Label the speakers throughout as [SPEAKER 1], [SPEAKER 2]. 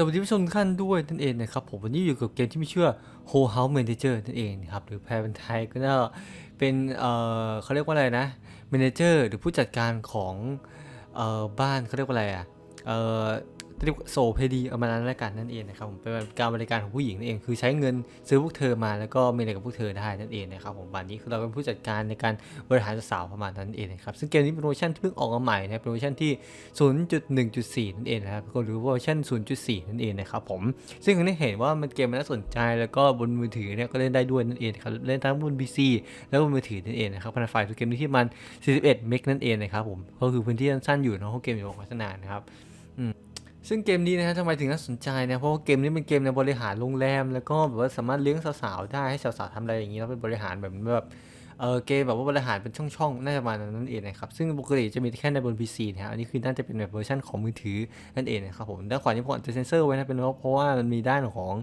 [SPEAKER 1] สวัสดีผู้ชมทุกท่านด้วยนั่นเองนะครับผมวันนี้อยู่กับเกมที่มีชื่อ Whole House Manager นั่นเองนะครับหรือแปลเป็นไทยก็น่าเป็นเอ่อเขาเรียกว่าอะไรนะ Manager หรือผู้จัดการของเอ่อบ้านเขาเรียกว่าอะไรอะเอ่อ เรียกโซเพดีเอามานั้นแล้วกันนั่นเองนะครับผมเป็นการบริการของผู้หญิงนั่นเองคือใช้เงินซื้อพวกเธอมาแล้วก็มีอะไรกับพวกเธอได้นั่นเองนะครับผมบ้านนี้คือเราเป็นผู้จัดการในการบริหารสาวประมาณนั้นเองนะครับซึ่งเกมนี้เป็นเวอร์ชันที่เพิ่งออกมาใหม่นะครับเป็นเวอร์ชันที่ 0.1.4 นั่นเองนะครับก็หรือเวอร์ชัน0.4 นั่นเองนะครับผมซึ่งอันนี้เห็นว่ามันเกมมันน่าสนใจแล้วก็บนมือถือเนี่ยก็เล่นได้ด้วยนั่นเองครับเล่นทั้งบน PC แล้วบนมือถือนั่นเองนะครับขนาดไฟล์ตัวเกมนี้ที่มัน 41 เมกนั่นเองนะครับผมก็คือพื้นที่สั้นๆอยู่เนาะเกมอยู่พัฒนานะครับ ซึ่งเกมนี้นะฮะทำไมถึงน่าสนใจนะเพราะว่าเกมนี้เป็นเกมในบริหารโรงแรม แล้วก็แบบว่าสามารถเลี้ยงสาวๆได้ให้สาวๆทำอะไรอย่างนี้แล้วเป็นบริหารแบบแบบ เออเกมแบบว่าบริหารเป็นช่องๆน่าจะประมาณนั้นเองนะครับซึ่งปกติจะมีแค่ในบน PC นะครับอันนี้คือน่าจะเป็นแบบเวอร์ชันของมือถือนั่นเองนะครับผมด้านขวานี้ผมอาจจะเซนเซอร์ไว้นะเป็นเพราะว่ามันมีด้านของ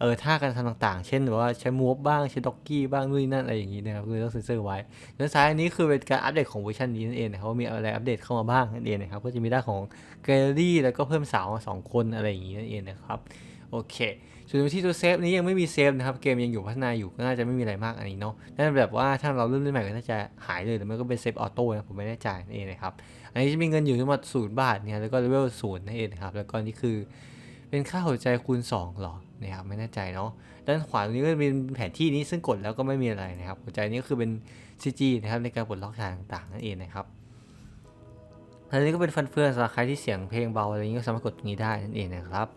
[SPEAKER 1] เออท่าการทำต่างๆ เช่นแบบว่าใช้มูฟบ้างใช้ด็อกกี้บ้างนู่นนั่นอะไรอย่างนี้นะครับคือต้องเซนเซอร์ไว้ด้านซ้ายอันนี้คือเป็นการอัปเดตของเวอร์ชันนี้นั่นเองนะครับว่ามีอะไรอัปเดตเข้ามาบ้างนั่นเองนะครับก็จะมีด้านของแกลเลอรี่แล้วก็เพิ่มสาวสองคนอะไรอย่างนี้นั่นเองนะครับโอเค ส่วนที่ตัวเซฟนี้ยังไม่มีเซฟนะครับ เกมยังอยู่พัฒนาอยู่ก็น่าจะไม่มีอะไรมากอันนี้เนาะนั่นแบบว่าถ้าเราเริ่มเล่นใหม่ก็น่าจะหายเลยแต่มันก็เป็นเซฟออโต้นะผมไม่แน่ใจนั่นเองนะครับ อันนี้จะมีเงินอยู่ทั้งหมดศูนย์บาทเนี่ยแล้วก็เลเวลศูนย์นั่นเองนะครับ แล้วก็นี่คือเป็นค่าหัวใจคูณ2หรอนะครับไม่แน่ใจเนาะด้านขวาตรงนี้ก็เป็นแผนที่นี้ซึ่งกดแล้วก็ไม่มีอะไรนะครับหัวใจนี้ก็คือเป็น CG นะครับในการปลดล็อกทางต่างๆนั่นเองนะครับอันนี้ก็เป็นฟันเฟืองสำหรับใครที่เสียงเพลงเบาอะไรอย่างนี้ก็สามารถกดตรงนี้ได้นั่นเองนะครับ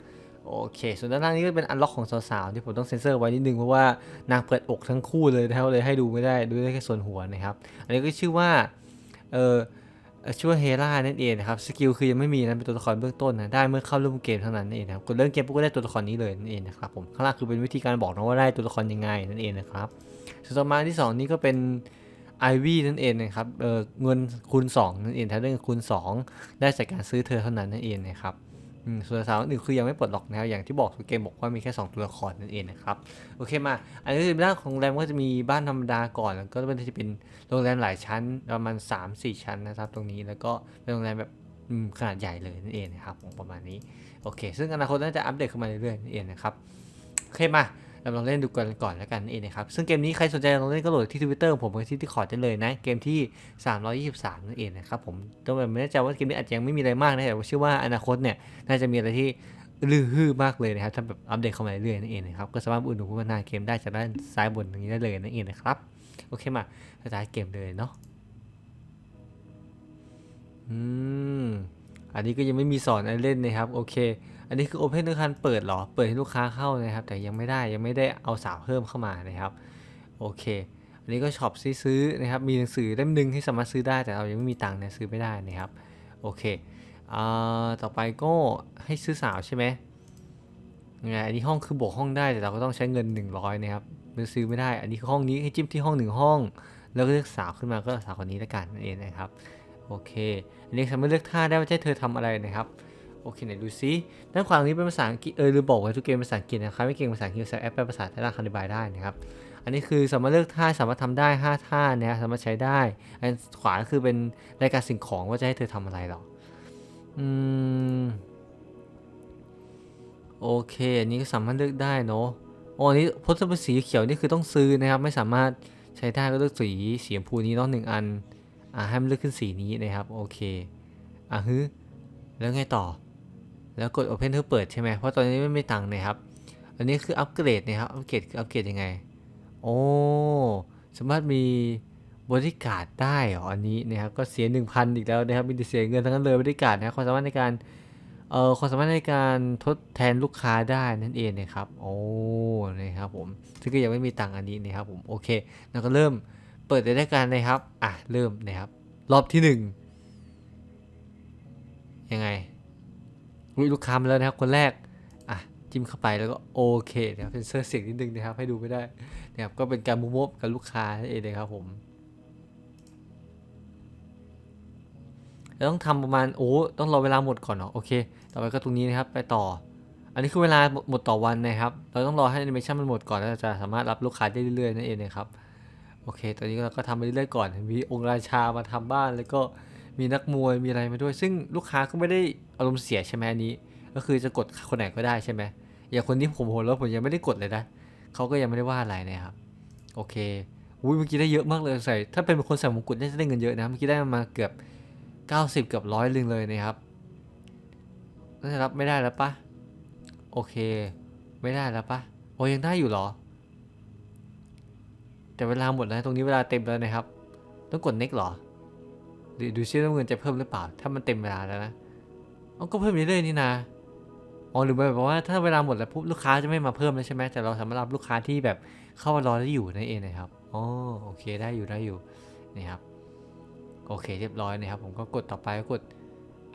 [SPEAKER 1] โอเค ส่วนด้านล่างนี้ก็เป็นอันล็อกของสาวๆที่ผมต้องเซ็นเซอร์ไว้นิดนึงเพราะว่านางเปิดอกทั้งคู่เลยนะครับเลยให้ดูไม่ได้ดูได้แค่ส่วนหัวนะครับ อันนี้ก็ชื่อว่าเออเอ่อชื่อว่าเฮล่านั่นเองนะครับสกิลคือยังไม่มีนะเป็นตัวละครเบื้องต้นนะได้เมื่อเข้าร่วมเกมเท่านั้นนั่นเองนะครับกดเริ่มเกมปุ๊บก็ได้ตัวละครนี้เลยนั่นเองนะครับผมข้างล่างคือเป็นวิธีการบอกนะว่าได้ตัวละครยังไงนั่นเองนะครับส่วนต่อมาที่สองนี้ก็เป็นไอวี่นั่นเองนะครับเออเงินคูณ2นั่นเองถ้าเรื่องคูณ 2 ได้จากการซื้อเธอเท่านั้นนั่นเองนะครับ ส่วนสาวอื่นคือยังไม่ปลดล็อกนะครับอย่างที่บอกเกมบอกว่ามีแค่ 2 ตัวละครนั่นเองนะครับโอเคมา อันนี้คือด้านของโรงแรมก็จะมีบ้านธรรมดาก่อนแล้วก็มันจะเป็นโรงแรมหลายชั้นประมาณ 3 4 ชั้นนะครับ ตรงนี้แล้วก็เป็นโรงแรมแบบขนาดใหญ่เลยนั่นเองนะครับประมาณนี้โอเค ซึ่งอนาคตน่าจะอัปเดตขึ้นมาเรื่อยๆนั่นเองนะครับโอเคมา เราลองเล่นดูกันก่อนแล้วกันนั่เองนะครับ ซึ่งเกมนี้ใครสนใจลองเล่นก็โหลดที่ทวิตเตอร์ผมกับที่ที่คอร์ดได้เลยนะ เกมที่ 323นั่นเองนะครับผมต้องแบบไม่แน่ใจว่าเกมนี้อาจจะยังไม่มีอะไรมากนะแต่ว่าเชื่อว่าอนาคตเนี่ยน่าจะมีอะไรที่ลือฮือมากเลยนะครับถ้าแบบอัปเดตเข้ามาเรื่อยๆนั่นเองนะครับก็สามารถอุ่นหนุนพัฒนาเกมได้จากด้านซ้ายบนตรงนี้ได้เลยนั่นเองนะครับโอเคมาสตาร์ทเกมเลยเนาะอืมอันนี้ก็ยังไม่มีสอนอะไรเล่นนะครับโอเค อันนี้คือ Open ทุกคันเปิดหรอ เปิดให้ลูกค้าเข้านะครับ แต่ยังไม่ได้ยังไม่ได้เอาสาวเพิ่มเข้ามานะครับ โอเค อันนี้ก็ช็อปซื้อๆนะครับ มีหนังสือเล่มหนึ่งที่สามารถซื้อได้แต่เรายังไม่มีตังค์เนี่ยซื้อไม่ได้นะครับ โอเคอ่าต่อไปก็ให้ซื้อสาวใช่ไหมไงอันนี้ห้องคือบวกห้องได้แต่เราก็ต้องใช้เงิน 100นะครับมันซื้อไม่ได้ อันนี้คือห้องนี้ให้จิ้มที่ห้องหนึ่งห้อง แล้วก็เลือกสาวขึ้นมาก็สาวคนนี้แล้วกันนั่นเองนะครับ โอเค อันนี้สามารถเลือกท่าได้ว่าจะเธอทำอะไรนะครับ โอเคไหนดูซิด้านขวาตรงนี้เป็นภาษาอังกฤษเออหรือบอกไว้ทุกเกมเป็นภาษาอังกฤษนะครับไม่เก่งภาษาอังกฤษใช้แอปแปลภาษาไทยได้คำอธิบายได้นะครับอันนี้คือสามารถเลือกท่าสามารถทำได้ห้าท่านะครับสามารถใช้ได้ อันขวาก็คือเป็นรายการสิ่งของว่าจะให้เธอทำอะไรหรออืมโอเค อันนี้ก็สามารถเลือกได้เนาะอ้อันนี้พจน์เป็นสีเขียวนี่คือต้องซื้อนะครับ ไม่สามารถใช้ได้ก็เลือกสีสีชมพูนี้เนาะหนึ่งอันอ่าให้มันเลือกขึ้นสีนี้นะครับโอเคอะฮึแล้วไงต่อ แล้วกด Open เพื่อเปิดใช่ไหมเพราะตอนนี้ไม่มีตังค์นะครับ อันนี้คืออัปเกรดนะครับ อัปเกรดคืออัปเกรดยังไง โอ้ สามารถมีบริการได้เหรออันนี้นะครับ ก็เสีย 1,000 อีกแล้วนะครับ มีแต่เสียเงินทั้งนั้นเลยบริการนะครับความสามารถในการ เอ่อ ความสามารถในการทดแทนลูกค้าได้นั่นเองนะครับ โอ้ นะครับผม ซึ่งก็ยังไม่มีตังค์อันนี้นะครับผม โอเคแล้วก็เริ่มเปิดได้การนะครับ อะ เริ่มนะครับ รอบที่หนึ่งยังไง ลูกค้ามาแล้วนะครับคนแรกอะจิ้มเข้าไปแล้วก็โอเคนะครับเป็นเซอร์เสียงนิดนึงนะครับให้ดูไม่ได้นะครับก็เป็นการมูฟกับลูกค้านั่นเองนะครับผมเราต้องทำประมาณโอ้ต้องรอเวลาหมดก่อนเนาะโอเค ต่อไปก็ตรงนี้นะครับไปต่อ อันนี้คือเวลาหมดต่อวันนะครับ เราต้องรอให้แอนิเมชันมันหมดก่อนแล้วจะสามารถรับลูกค้าได้เรื่อยๆนั่นเองนะครับโอเค ตอนนี้เราก็ทำไปเรื่อยๆก่อนมีองค์ราชามาทำบ้านแล้วก็ มีนักมวยมีอะไรมาด้วย ซึ่งลูกค้าก็ไม่ได้อารมณ์เสียใช่ไหมอันนี้ ก็คือจะกดคนไหนก็ได้ใช่ไหมอย่างคนที่ผมโหแล้วผมยังไม่ได้กดเลยนะเขาก็ยังไม่ได้ว่าอะไรนะครับโอเคอุ้ยเมื่อกี้ได้เยอะมากเลยใส่ถ้าเป็นคนใส่มงกุฎน่าจะได้เงินเยอะนะเมื่อกี้ได้มาเกือบ 90 เกือบร้อยลึงเลยนะครับน่าจะรับไม่ได้แล้วปะโอเค ไม่ได้แล้วปะโอ้ยังได้อยู่เหรอ แต่เวลาหมดแล้วตรงนี้เวลาเต็มแล้วนะครับ ต้องกด next เหรอ ดูดูซิว่าเงินจะเพิ่มหรือเปล่า ถ้ามันเต็มเวลาแล้วนะเอาก็เพิ่มเรื่อยๆนี่นะอ๋อหรือแบบว่าถ้าเวลาหมดแล้วปุ๊บลูกค้าจะไม่มาเพิ่มแล้วใช่ไหมแต่เราสามารถรับลูกค้าที่แบบเข้ามารอได้อยู่นั่นเองนะครับอ๋อโอเคได้อยู่ได้อยู่นี่ครับโอเคเรียบร้อยนะครับ ผมก็กดต่อไปก็กด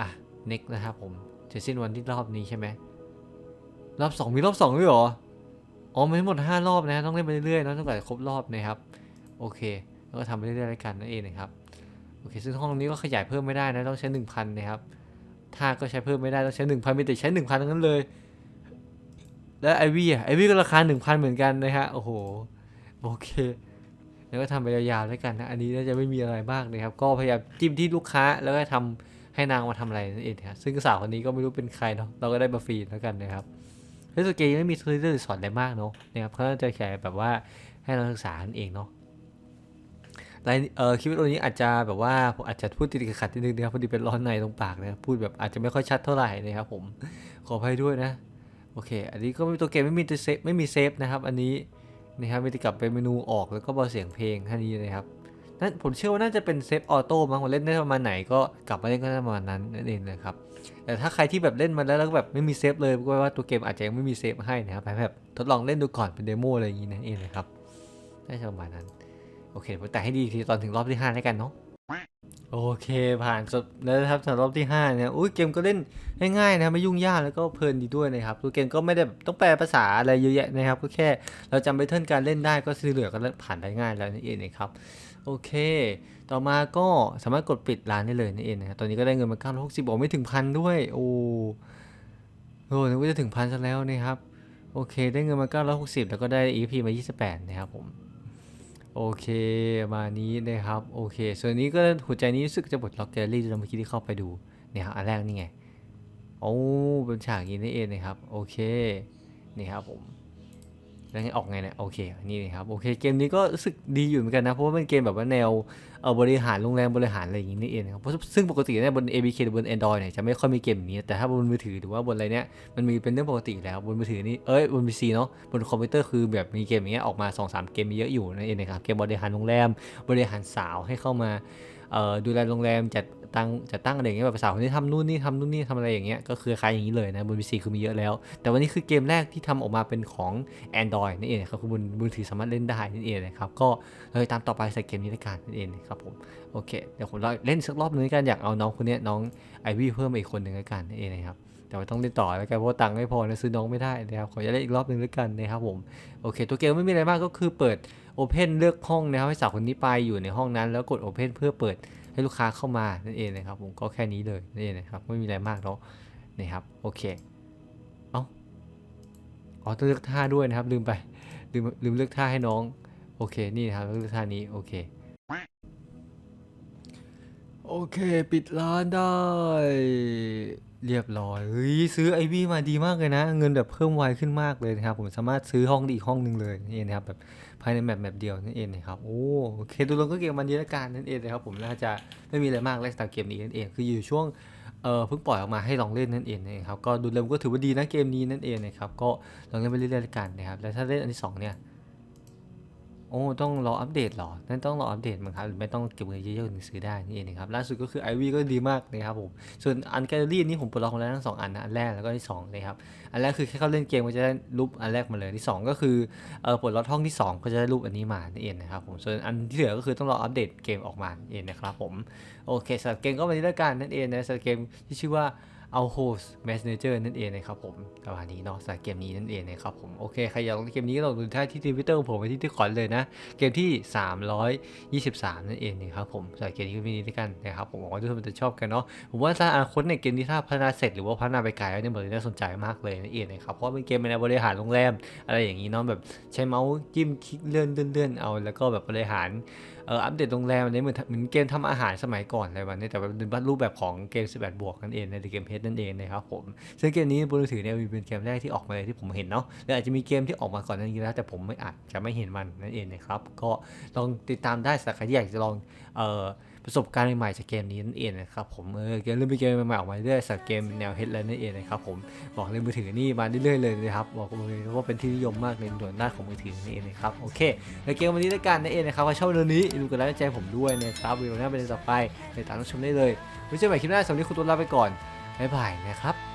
[SPEAKER 1] อะ next นะครับผมจะสิ้นวันที่รอบนี้ใช่ไหมรอบสองมีรอบสองด้วยหรออ๋อไม่หมดห้ารอบนะต้องเล่นไปเรื่อยๆนอะตั้งแต่ครบรอบนะครับ โอเค แล้วก็ทำไปเรื่อยๆแล้วกันนั่นเองนะครับ เคซึ่งห้องนี้ก็ขยายเพิ่มไม่ได้นะต้องใช้ 1,000นะครับท่าก็ใช้เพิ่มไม่ได้ต้องใช้ 1,000มีแต่ใช้ 1,000ทั้งนั้นเลย แล้วไอวี่อะไอวี่ก็ราคา 1,000 เหมือนกันนะฮะโอ้โหโอเคแล้วก็ทำไปยาวๆแล้วกันนะอันนี้น่าจะไม่มีอะไรมากนะครับ ก็พยายามจิ้มที่ลูกค้าแล้วก็ทำให้นางมาทำอะไรนั่นเองนะครับซึ่งสาวคนนี้ก็ไม่รู้เป็นใครเนาะเราก็ได้มาฟรีแล้วกันนะครับเฮ้ยสเกย์ยังไม่มีทวิตเตอร์สอนอะไรมากเนาะนะครับเขาจะแค่แบบว่าให้เราศึกษานั่นเองเนาะ ไลน์เอ่อคลิปวิดีโอนี้อาจจะแบบว่าผมอาจจะพูดติดขัดนิดนึงนะครับพอดีเป็นร้อนในตรงปากนะครับพูดแบบอาจจะไม่ค่อยชัดเท่าไหร่นะครับผมขออภัยด้วยนะโอเค อันนี้ก็ตัวเกมไม่มีตัวเซฟไม่มีเซฟนะครับ อันนี้นะครับมีแต่กลับไปเมนูออกแล้วก็เบาเสียงเพลงแค่นี้นะครับนั่นผมเชื่อว่าน่าจะเป็นเซฟออโต้มั้งผมเล่นได้ประมาณไหนก็กลับมาเล่นก็ได้ประมาณนั้นนั่นเองนะครับแต่ถ้าใครที่แบบเล่นมาแล้วแล้วแบบไม่มีเซฟเลยก็แปลว่าตัวเกมอาจจะยังไม่มีเซฟให้นะครับแบบทดลองเล่นดูก่อนเป็นเดโมอะไรอย่างนี้นั่นเองนะครับน่าจะประมาณนั้น โอเคผมแต่ให้ดีอีกทีตอนถึงรอบที่5แล้วกันเนาะโอเคผ่านจบแล้วนะครับสำหรับรอบที่5เนี่ยอุ้ยเกมก็เล่นง่ายๆนะไม่ยุ่งยากแล้วก็เพลินดีด้วยนะครับตัวเกมก็ไม่ได้ต้องแปลภาษาอะไรเยอะแยะนะครับก็แค่เราจำไปเทิร์นการเล่นได้ก็ที่เหลือก็ผ่านได้ง่ายแล้วนั่นเองนะครับโอเค ต่อมาก็สามารถกดปิดร้านได้เลยนั่นเองนะครับตอนนี้ก็ได้เงินมา960บอกไม่ถึงพันด้วยโอ้โหนึกว่าจะถึงพันซะแล้วนะครับโอเค ได้เงินมา960แล้วก็ได้ EP มา 28 นะครับผม โอเคมานี้นะครับโอเค ส่วนนี้ก็หัวใจนี้รู้สึกจะบดล็อกแกลลี่เราเมื่อกี้ที่เข้าไปดูเนี่ยครับอันแรกนี่ไงโอ้เป็นฉากย่างนี้นี่เองนะครับโอเคนี่ครับผม แล้วไงออกไงเนี่ยโอเคนี่นะครับโอเคเกมนี้ก็รู้สึกดีอยู่เหมือนกันนะเพราะว่าเป็นเกมแบบว่าแนวเออบริหารโรงแรมบริหารอะไรอย่างนี้นี่เองนะครับเพราะซึ่งปกติเนี่ยบน ABK หรือบน Android เนี่ยจะไม่ค่อยมีเกมนี้แต่ถ้าบนมือถือหรือว่าบนอะไรเนี่ยมันมีเป็นเรื่องปกติแล้วบนมือถือนี่เอ้ยบน PC เนาะบนคอมพิวเตอร์คือแบบมีเกมอย่างเงี้ยออกมา2อสเกมมีเยอะอยู่นั่นเองนะครับเกมบริหารโรงแรมบริหารสาวให้เข้ามา ดูแลโรงแรมจัดตั้งจัดตั้งอะไรอย่างเงี้ยแบบสาวคนนี้ทำนู่นนี่ทำนู่นนี่ทำอะไรอย่างเงี้ยก็คือคล้ายอย่างนี้เลยนะบน PC คือมีเยอะแล้ว แต่วันนี้คือเกมแรกที่ทำออกมาเป็นของ Android นั่นเองครับคือบนมือถือสามารถเล่นได้นั่นเองนะครับก็เลยตามต่อไปใส่เกมนี้ในการนั่นเองครับผมโอเคเดี๋ยวผมเล่นสักรอบนึงกันอยากเอาน้องคนนี้น้องไอวี่เพิ่มอีกคนหนึ่งแล้วกันนั่นเองนะครับแต่ว่าต้องเล่นต่อแล้วกันเพราะตังค์ไม่พอนะซื้อน้องไม่ได้นะครับขอจะเล่นอีกรอบนึงแล้วกันนะครับผมโอเค ตัวเกมไม่มีอะไรมากก็คือเปิด Open เลือกห้องนะครับให้สาวคนนี้ไปอยู่ในห้องนั้น แล้วกด Open เพื่อเปิดให้ลูกค้าเข้ามานั่นเองนะครับ ผมก็แค่นี้เลยนั่นเองนะครับไม่มีอะไรมากแล้วนะครับโอเคเอ้าอ๋อต้องเลือกท่าด้วยนะครับลืมไปลืมลืมเลือกท่าให้น้องโอเคนี่นะครับเลือกท่านี้โอเคโอเค ปิดร้านได้ เรียบร้อยเฮ้ยซื้อไอวี่มาดีมากเลยนะ เงินแบบเพิ่มไวขึ้นมากเลยนะครับ ผมสามารถซื้อห้องได้อีกห้องหนึ่งเลยนี่นะครับแบบภายในแมปแมปเดียวนั่นเองนะครับโอ้โอเคดูลงก็เกมมันดีละกันนั่นเองนะครับผมน่าจะไม่มีอะไรมากเลยสำหรับเกมนี้นั่นเองคืออยู่ช่วงเออเพิ่งปล่อยออกมาให้ลองเล่นนั่นเองนะครับก็ดูแล้วก็ถือว่าดีนะเกมนี้นั่นเองนะครับก็ลองเล่นไปเรื่อยๆกันนะครับแล้วถ้าเล่นอันที่สองเนี่ย โอ้ต้องรออัปเดตหรอ นั่นต้องรออัปเดตมั้งครับ หรือไม่ต้องเก็บเงินเยอะๆถึงซื้อได้นี่เองนะครับ ล่าสุดก็คือไอวีก็ดีมากนะครับผม ส่วนอันแกลเลอรี่นี่ผมปลดล็อกมาแล้วทั้งสองอันนะ อันแรกแล้วก็ที่สองนะครับ อันแรกคือแค่เข้าเล่นเกมก็จะได้รูปอันแรกมาเลย ที่สองก็คือเออปลดล็อกห้องที่สองก็จะได้รูปอันนี้มานี่เองนะครับผม ส่วนอันที่เหลือก็คือต้องรออัปเดตเกมออกมานั่นเองนะครับผม โอเคสำหรับเกมก็วันนี้แล้วกันนั่นเองนะสำหรับเกมที่ชื่อว่า เอาโฮสแมสเนเจอร์นั่นเองนะครับผมประมาณนี้เนาะสำหรับเกมนี้นั่นเองนะครับผม โอเค ใครอยากลองเกมนี้ก็ลองดูได้ที่ทวิตเตอร์ของผมไปที่ที่ขอนเลยนะ เกมที่ 323 นั่นเองนะครับผมสำหรับเกมนี้ก็มีนี้ด้วยกันนะครับผมหวังว่าทุกคนจะชอบกันเนาะผมว่าถ้าอนาคตในเกมนี้ถ้าพัฒนาเสร็จหรือว่าพัฒนาไปไกลแล้วเนี่ยบอกเลยน่าสนใจมากเลยนั่นเองนะครับเพราะเป็นเกมในบริหารโรงแรมอะไรอย่างนี้เนาะแบบใช้เมาส์จิ้มคลิกเลื่อนเลื่อนเอาแล้วก็แบบบริหารเอออัปเดตโรงแรมอันนี้เหมือนเหมือนเกมทำอาหารสมัยก่อนอะไรแบบนี้แต่เป็นรูปแบบของเกม 18 บวกนั่นเองในเกมเพจนั่นเองนะครับผม ซึ่งเกมนี้บนมือถือเนี่ยเป็นเกมแรกที่ออกมาเลยที่ผมเห็นเนาะและอาจจะมีเกมที่ออกมาก่อนหนานี้แล้ว แต่ผมไม่อาจจะไม่เห็นมันนั่นเองนะครับ ก็ลองติดตามได้สำหรับใครที่อยากจะลองเอ่อประสบการณ์ใหม่ๆจากเกมนี้นั่นเองนะครับผมเออเกมเริ่มมีเกมใหม่ๆออกมาเรื่อยๆสำหรับเกมแนวเฮดแลนด์นั่นเองนะครับผมบอกเลยมือถือนี่มาเรื่อยๆเลยนะครับบอกเลยว่าเป็นที่นิยมมากในหน่วยหน้าของมือถือนี่เองนะครับโอเคในเกมวันนี้ด้วยกันนั่นเองนะครับว่าชอบเรื่องนี้อย่าลืมกดไลค์ใจผมด้วยนะครับวิดีโอหน้าเป็นต่อไปในตามรับชมได้เลยไว้เจอกันใหม่คลิปหน้าสำหรับนนี้คุณตัวลาไปก่อน บ๊ายบายนะครับ